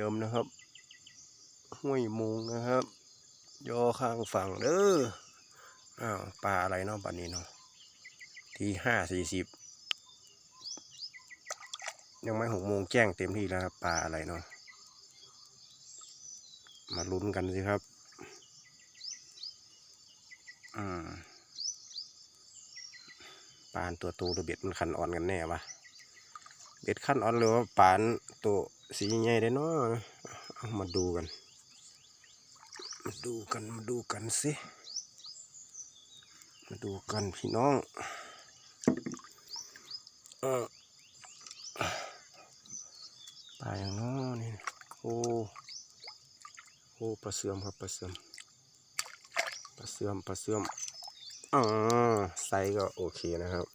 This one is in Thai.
เดิมนะครับ ห้วยมุงนะครับย่อข้างฝั่งเด้ออ้าวปลาอะไรเนาะบัดนี้เนาะที่ห้าสี่สิบยังไม่หกโมงแจ้งเต็มที่แล้วครับปลาอะไรเนาะมาลุ้นกันสิครับอืมปานตัวโตตัวเบ็ดมันคันอ่อนกันแน่วะเบ็ดคันอ่อนหรือว่าปานตัว สีใหญ่ได้เนาะมาดูกัน มาดูกัน มาดูกันสิ มาดูกันพี่น้องออปลาอย่างน้อนี่โอ้โอ้ปลาเสื่อมครับปลาเสื่อมปลาเสื่อมปลาเสื่อมอ๋อไซก็โอเคนะครับ